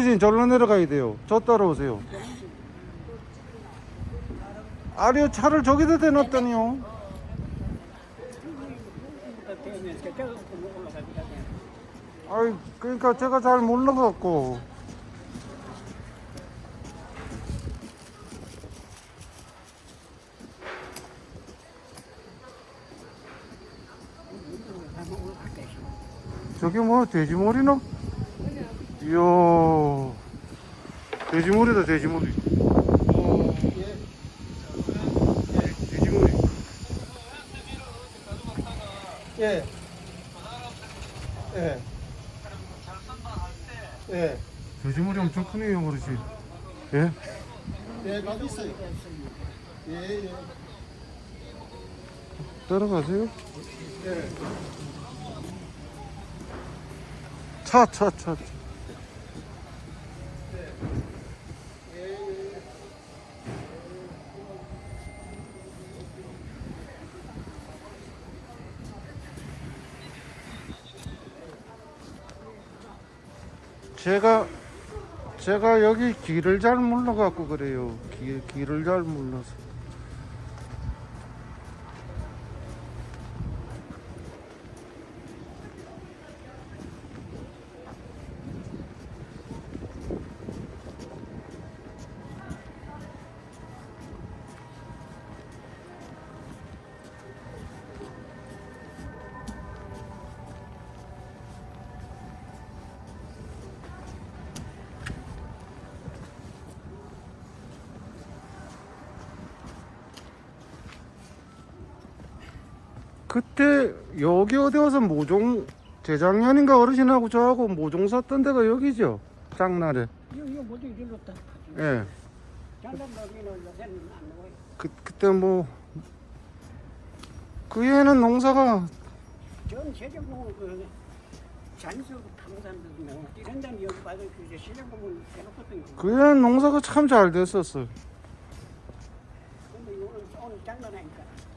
이제 절로 내려가야 돼요. 저 따라오세요. 아니요, 차를 저기다 대놨더니요. 아이, 그러니까 제가 잘 몰라갖고. 저게 뭐 돼지 머리나? 이야 돼지머리다 돼지머리 돼지머리 예. 예. 예. 돼지머리 엄청 크네요 그렇지 예? 예, 거기 있어요. 예, 예. 따라가세요 예. 차 차 차 제가 제가 여기 길을 잘 몰라갖고 그래요. 길, 길을 잘 몰라서 그때 여기 어디 와서 모종 재작년인가 어르신하고 저하고 모종 샀던 데가 여기죠? 장날에. 예. 네. 그, 그때 뭐 그해는 농사가 그 해는 농사가 그 참잘 됐었어요. 근데 이거는 조금 장난하니까.